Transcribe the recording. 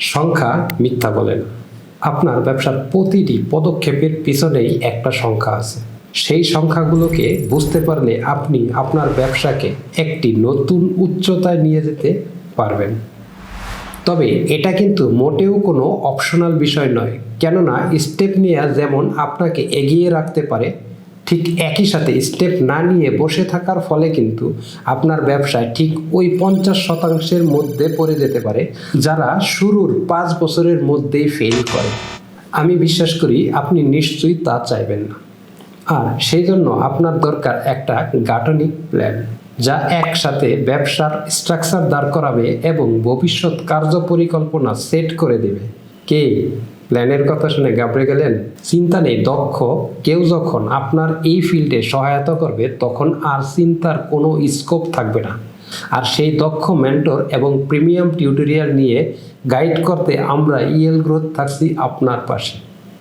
সংখ্যা মিথ্যা বলে না আপনার ব্যবসার প্রতিটি পদক্ষেপের পিছনেই একটা সংখ্যা আছে। সেই সংখ্যাগুলোকে বুঝতে পারলে আপনি আপনার ব্যবসাকে একটি নতুন উচ্চতায় নিয়ে যেতে পারবেন। তবে এটা কিন্তু মোটেও কোনো অপশনাল বিষয় নয়। কেননা স্টেপ নেওয়া যেমন আপনাকে এগিয়ে রাখতে পারে ঠিক একই সাথে স্টেপ না নিয়ে বসে থাকার ফলে কিন্তু আপনার ব্যবসায় ঠিক ওই পঞ্চাশ শতাংশের মধ্যে পড়ে যেতে পারে, যারা শুরুর পাঁচ বছরের মধ্যেই ফেল করে। আমি বিশ্বাস করি আপনি নিশ্চয়ই তা চাইবেন না। আর সেই জন্য আপনার দরকার একটা গাঠনিক প্ল্যান যা একসাথে ব্যবসার স্ট্রাকচার দাঁড় করাবে এবং ভবিষ্যৎ কার্য পরিকল্পনা সেট করে দেবে। কে? প্ল্যানের কথা শুনে গাবড়ে গেলেন। চিন্তা নেই, দক্ষ। কেউ যখন আপনার এই ফিল্ডে সহায়তা করবে, তখন আর চিন্তার কোনো স্কোপ থাকবে না। আর সেই দক্ষ মেন্টর এবং প্রিমিয়াম টিউটোরিয়াল নিয়ে গাইড করতে আমরা ইএল গ্রোথ থাকছি আপনার পাশে।